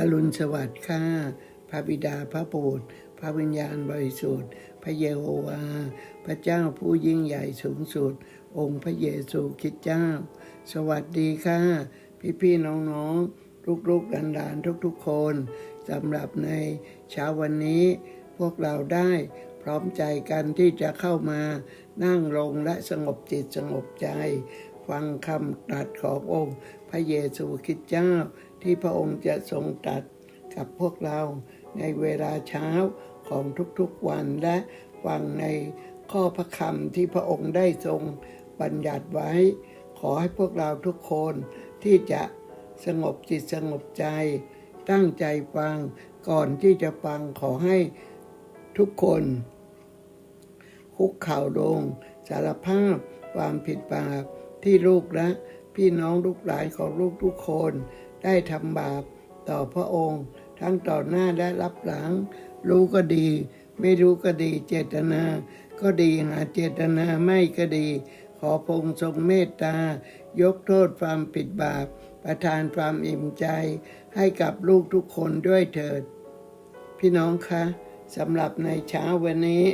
อรุณสวัสดิ์ข้าพระบิดาพระบุตรพระวิญญาณบริสุทธิ์ พระเยโฮวา พระเจ้าผู้ยิ่งใหญ่สูงสุด องค์พระเยซูคริสต์เจ้า สวัสดีค่ะ พี่พี่ๆน้องๆลูกๆหลานๆทุกๆคนสำหรับในเช้าวันนี้ พวกเราได้พร้อมใจกันที่จะเข้ามานั่งลงและสงบจิตสงบใจ ฟังคำตรัสขององค์ พระเยซูคริสต์เจ้า ที่พระองค์จะทรงตรัสกับพวกเราในเวลาเช้าของทุกๆวันและฟังในข้อพระคำที่พระองค์ได้ทรงบัญญัติไว้ ขอให้พวกเราทุกคนที่จะสงบจิตสงบใจ ตั้งใจฟังก่อนที่จะฟังขอให้ทุกคน คุกเข่าลงสารภาพความผิดบาปที่ลูกและพี่น้องลูกหลานของลูกทุกคน ได้ทำบาปต่อพระองค์ ทั้งต่อหน้าและรับหลัง รู้ก็ดี ไม่รู้ก็ดีเจตนา ก็ดีหาเจตนาไม่ก็ดี ขอพระองค์ทรงเมตตา ยกโทษความผิดบาป ประทานความอิ่มใจ ให้กับลูกทุกคนด้วยเถิด พี่น้องคะสำหรับในเช้าวันนี้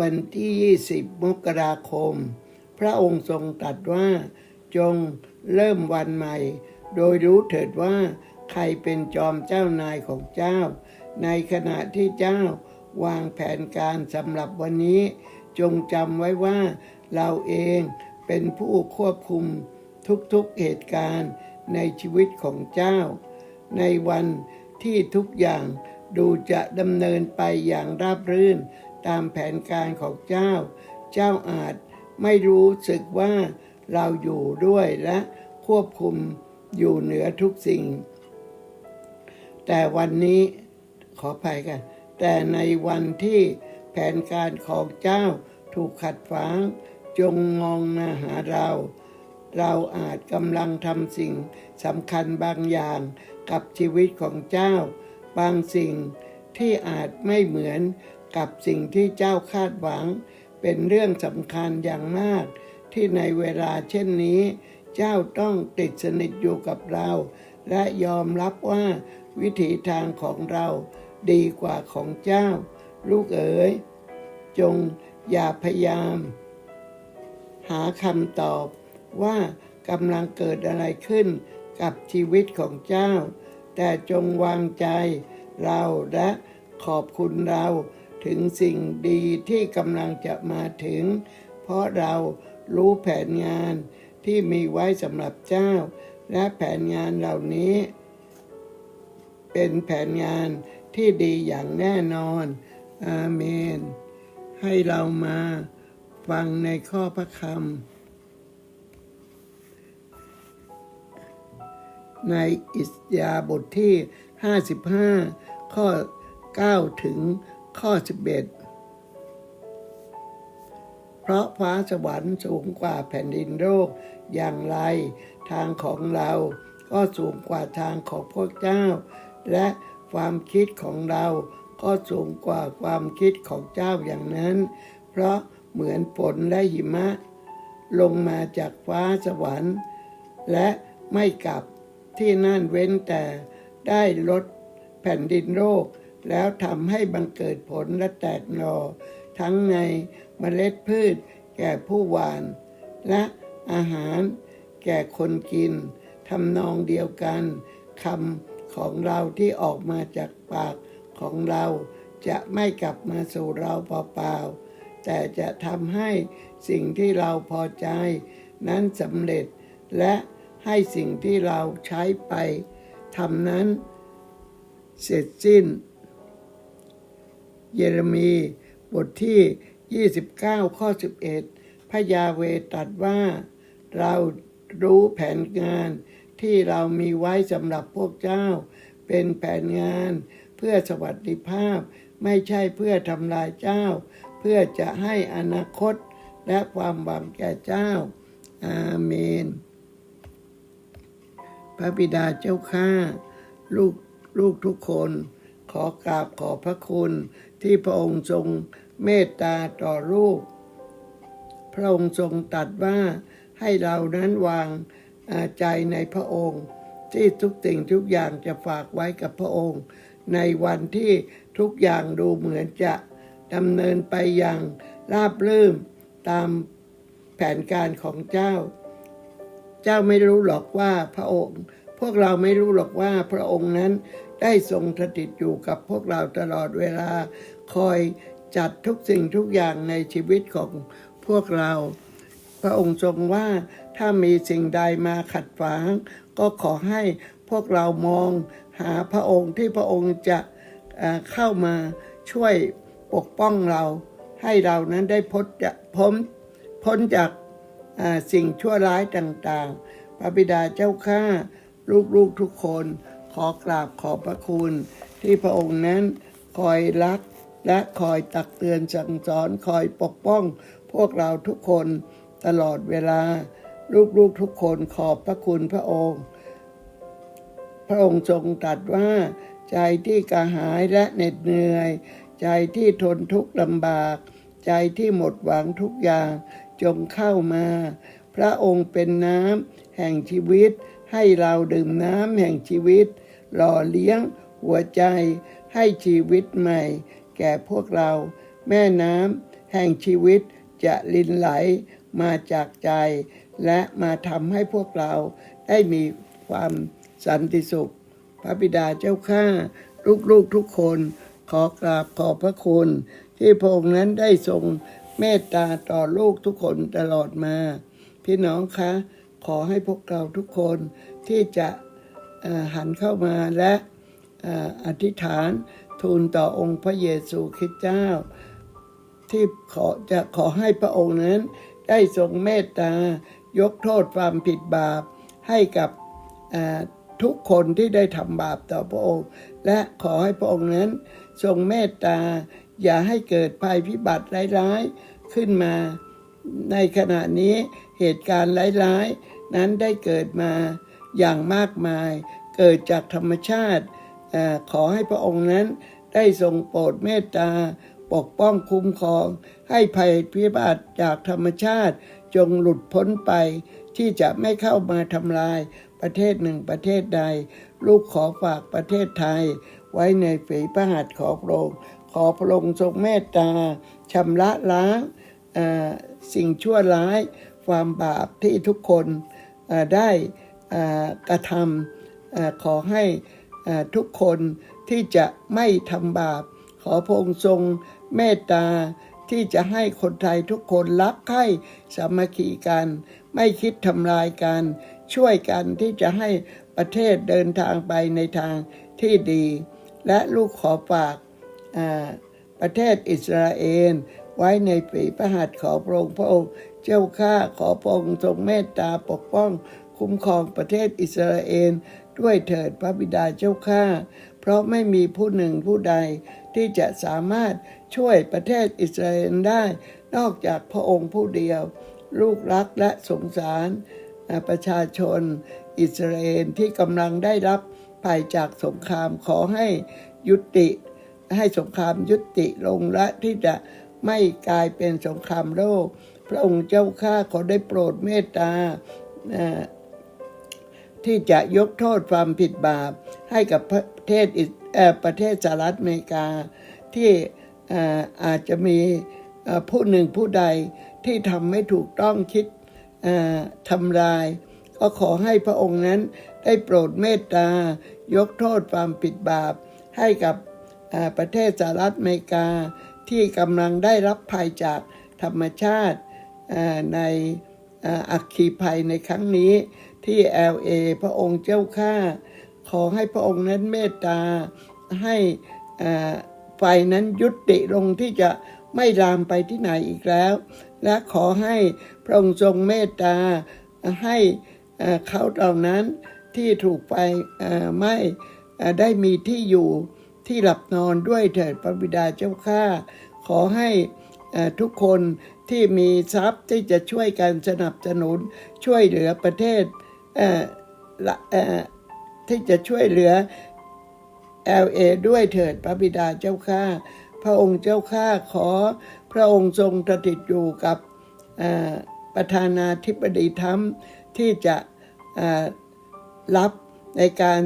วันที่ 20 มกราคม พระองค์ทรงตรัสว่าจง เริ่มวันใหม่ โดยรู้เถิดว่า ใครเป็นจอมเจ้านายของเจ้า ในขณะที่เจ้าวางแผนการสำหรับวันนี้ จงจำไว้ว่า เราเองเป็นผู้ควบคุมทุกๆเหตุการณ์ในชีวิตของเจ้า ในวันที่ทุกอย่างดูจะดำเนินไปอย่างราบรื่น ตามแผนการของเจ้า เจ้าอาจไม่รู้สึกว่า เราอยู่ด้วยและควบคุมอยู่เหนือทุกสิ่ง แต่วันนี้ขอภัยกัน แต่ในวันที่แผนการของเจ้าถูกขัดขวางจงมองมาหาเรา เราอาจกำลังทำสิ่งสำคัญบางอย่างกับชีวิตของเจ้า บางสิ่งที่อาจไม่เหมือนกับสิ่งที่เจ้าคาดหวัง เป็นเรื่องสำคัญอย่างมาก ที่ในเวลาเช่นนี้ เจ้าต้องติดสนิทอยู่กับเรา และยอมรับว่าวิถีทางของเราดีกว่าของเจ้า ลูกเอ๋ย จงอย่าพยายาม หาคำตอบว่ากำลังเกิดอะไรขึ้นกับชีวิตของเจ้า แต่จงวางใจเราและขอบคุณเราถึงสิ่งดีที่กำลังจะมาถึง เพราะเรา รู้แผนงานที่มีไว้สำหรับเจ้า และแผนงานเหล่านี้ เป็นแผนงานที่ดีอย่างแน่นอน อาเมน ให้เรามาฟังในข้อพระคำในอิสยาบทที่ 55 ข้อ 9 ถึงข้อ 11 เพราะฟ้าสวรรค์สูงกว่าแผ่นดินโลกอย่างไร ทางของเราก็สูงกว่าทางของพวกเจ้า และความคิดของเราก็สูงกว่าความคิดของเจ้าอย่างนั้น เพราะเหมือนฝนและหิมะ ลงมาจากฟ้าสวรรค์ และไม่กลับที่นั่นเว้นแต่ได้ลดแผ่นดินโลกแล้วทำให้บังเกิดผลและแตกหนอ ทั้งในเมล็ดพืช แก่ผู้หวาน และอาหาร แก่คนกินทำนองเดียวกันคำของเราที่ออกมาจากปากของเราจะไม่กลับมาสู่เราเปล่าๆ แต่จะทำให้สิ่งที่เราพอใจ นั้นสำเร็จ และให้สิ่งที่เราใช้ไปทำนั้น เสร็จสิ้น เยเรมี บทที่ 29 ข้อ 11 พระยาเวตรัสว่า เรารู้แผนงานที่เรามีไว้สำหรับพวกเจ้า เป็นแผนงานเพื่อสวัสดิภาพ ไม่ใช่เพื่อทำลายเจ้า เพื่อจะให้อนาคตและความหวังแก่เจ้า อาเมน พระบิดาเจ้าข้าลูกลูกทุกคน ขอกราบขอบพระคุณที่พระองค์ทรง เมตตาต่อลูก พระองค์ทรงตรัสว่าให้เรานั้นวางใจในพระองค์ ที่ทุกสิ่งทุกอย่างจะฝากไว้กับพระองค์ ในวันที่ทุกอย่างดูเหมือนจะดำเนินไปอย่างราบรื่นตามแผนการของเจ้า เจ้าไม่รู้หรอกว่าพระองค์ พวกเราไม่รู้หรอกว่าพระองค์นั้นได้ทรงสถิตอยู่กับพวกเราตลอดเวลาคอย จัดทุกสิ่งทุกอย่างในชีวิตของพวกเรา พระองค์ทรงว่าถ้ามีสิ่งใดมาขัดขวาง ก็ขอให้พวกเรามองหาพระองค์ที่พระองค์จะเข้ามาช่วยปกป้องเรา ให้เรานั้นได้พ้นจากพ้นพ้นจากสิ่งชั่วร้ายต่างๆ พระบิดาเจ้าข้าลูกๆทุกคน ขอกราบขอบพระคุณที่พระองค์นั้นคอยรัก และคอยตักเตือนสั่งสอนคอยปกป้อง พวกเราทุกคนตลอดเวลา ลูกๆทุกคนขอบพระคุณพระองค์ พระองค์ทรงตรัสว่า ใจที่กระหายและเหน็ดเหนื่อย ใจที่ทนทุกข์ลำบาก ใจที่หมดหวังทุกอย่างจงเข้ามา พระองค์เป็นน้ำแห่งชีวิต ให้เราดื่มน้ำแห่งชีวิต หล่อเลี้ยงหัวใจให้ชีวิตใหม่ แก่พวกเรา แม่น้ำแห่งชีวิตจะลินไหลมาจากใจ และมาทำให้พวกเราได้มีความสันติสุข พระบิดาเจ้าข้าลูกๆทุกคนขอกราบขอบพระคุณ ที่พระองค์นั้นได้ทรงเมตตาต่อลูกทุกคนตลอดมา พี่น้องคะ ขอให้พวกเราทุกคนที่จะหันเข้ามาและออธิษฐาน ทูลต่อองค์พระเยซูคริสต์เจ้า ที่ขอจะขอให้พระองค์นั้น ได้ทรงเมตตายกโทษความผิดบาปให้กับทุกคนที่ได้ทำบาปต่อพระองค์ และขอให้พระองค์นั้น ทรงเมตตา อย่าให้เกิดภัยพิบัติร้ายๆขึ้นมา ในขณะนี้เหตุการณ์ร้ายๆ นั้นได้เกิดมาอย่างมากมาย เกิดจากธรรมชาติ ขอให้พระองค์นั้นได้ทรงโปรดเมตตา ปกป้องคุ้มครอง ให้ภัยพิบัติจากธรรมชาติ จงหลุดพ้นไป ที่จะไม่เข้ามาทำลายประเทศหนึ่งประเทศใด ลูกขอฝากประเทศไทย ไว้ในฝีพระหัตถ์ของพระองค์ขอพระองค์ทรงเมตตาชำระล้างสิ่งชั่วร้าย ความบาปที่ทุกคนได้กระทำอขอให้ ทุกคนที่จะไม่ทำบาป ขอพระองค์ทรงเมตตาที่จะให้คนไทยทุกคนรักใคร่สามัคคีกัน ไม่คิดทำลายกัน ช่วยกันที่จะให้ประเทศเดินทางไปในทางที่ดี และลูกขอฝากประเทศอิสราเอลไว้ในฝีพระหัตถ์ขอพระองค์พระองค์เจ้าข้าขอพระองค์ทรงเมตตาปกป้อง คุ้มครองประเทศอิสราเอล ด้วยเถิดพระบิดาเจ้าข้าเพราะไม่มีผู้หนึ่งผู้ใดที่จะสามารถช่วยประเทศอิสราเอลได้ นอกจากพระองค์ผู้เดียว ลูกรักและสงสาร ประชาชนอิสราเอลที่กำลังได้รับภัยจากสงครามขอให้ยุติให้สงครามยุติลงและที่จะไม่กลายเป็นสงครามโลก พระองค์เจ้าข้าขอได้โปรดเมตตา ที่จะยกโทษความผิดบาป ให้กับประเทศอิสเอ่อประเทศสหรัฐอเมริกา ที่อ่อาจจะมีผู้หนึ่งผู้ใดที่ทำไม่ถูกต้องคิดทำลาย ก็ขอให้พระองค์นั้นได้โปรดเมตตายกโทษความผิดบาป ให้กับประเทศสหรัฐอเมริกา ที่กำลังได้รับภัยจากธรรมชาติในอัคคีภัยในครั้งนี้ ที่ LA พระองค์เจ้าข้าขอให้พระองค์นั้นเมตตาให้ไฟนั้นยุติลงที่จะไม่ลามไปที่ไหนอีกแล้ว และขอให้พระองค์ทรงเมตตาให้เขาเหล่านั้นที่ถูกไฟไหม้ได้มีที่อยู่ที่หลับนอนด้วยเถิดพระบิดาเจ้าข้าขอให้เอ่อทุกคนที่มีทรัพย์ที่จะช่วยกันสนับสนุนช่วยเหลือประเทศ ที่จะช่วยเหลือ LA ด้วยเถิดพระบิดาเจ้าข้าพระองค์เจ้าข้าขอพระองค์ทรงสถิตอยู่กับประธานาธิบดีทรัมที่จะรับในการ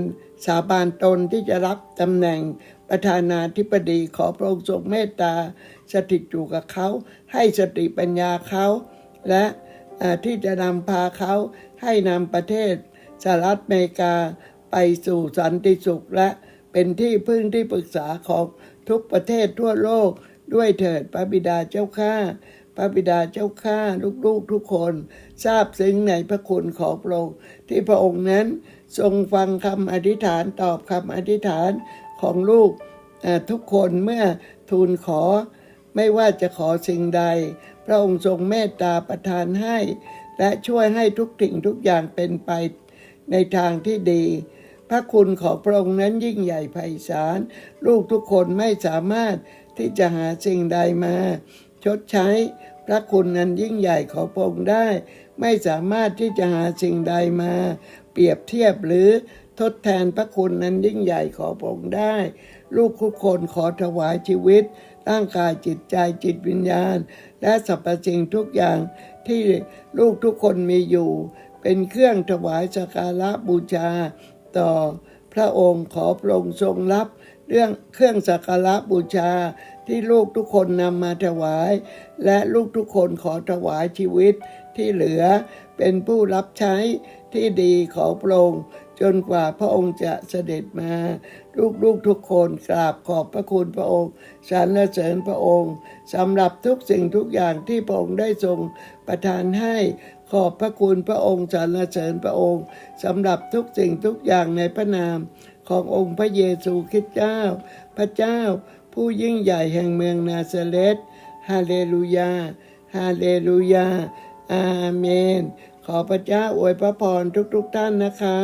สาบานตนที่จะรับตำแหน่งประธานาธิบดีขอพระองค์ทรงเมตตาสถิตอยู่กับเขา ให้สติปัญญาเขา และ ที่จะนำพาเขาให้นำประเทศสหรัฐอเมริกาไปสู่สันติสุขและเป็นที่พึ่งที่ปรึกษาของทุกประเทศทั่วโลกด้วยเถิดพระบิดาเจ้าข้าพระบิดาเจ้าข้าลูกๆทุกคนทราบซึ้งในพระคุณของพระองค์ที่พระองค์นั้นทรงฟังคำอธิษฐานตอบคำอธิษฐานของลูกทุกคนเมื่อทูลขอ ไม่ว่าจะขอสิ่งใด พระองค์ทรงเมตตาประทานให้ และช่วยให้ทุกสิ่งทุกอย่างเป็นไปในทางที่ดี พระคุณของพระองค์นั้นยิ่งใหญ่ไพศาล ลูกทุกคนไม่สามารถที่จะหาสิ่งใดมา ชดใช้ พระคุณนั้นยิ่งใหญ่ของพระองค์ได้ ไม่สามารถที่จะหาสิ่งใดมา เปรียบเทียบหรือทดแทนพระคุณนั้นยิ่งใหญ่ของพระองค์ได้ ลูกทุกคนขอถวายชีวิต ร่างกายจิตใจจิตวิญญาณ และสรรพสิ่งทุกอย่างที่ลูกทุกคนมีอยู่ เป็นเครื่องถวายสักการะบูชา ต่อพระองค์ขอพระองค์ทรงรับเรื่องเครื่องสักการะบูชาที่ลูกทุกคนนำมาถวาย และลูกทุกคนขอถวายชีวิตที่เหลือเป็นผู้รับใช้ที่ดีของพระองค์ จนกว่าพระองค์จะเสด็จมา ลูกๆทุกคนกราบขอบพระคุณพระองค์สรรเสริญพระองค์สำหรับทุกสิ่งทุกอย่างที่พระองค์ได้ทรงประทานให้ขอบพระคุณพระองค์สรรเสริญพระองค์สำหรับทุกสิ่งทุกอย่างในพระนามขององค์พระเยซูคริสต์เจ้า พระเจ้าผู้ยิ่งใหญ่แห่งเมืองนาซาเรตฮาเลลูยา ฮาเลลูยา อาเมน ขอพระเจ้าอวยพระพรทุกๆท่านนะคะ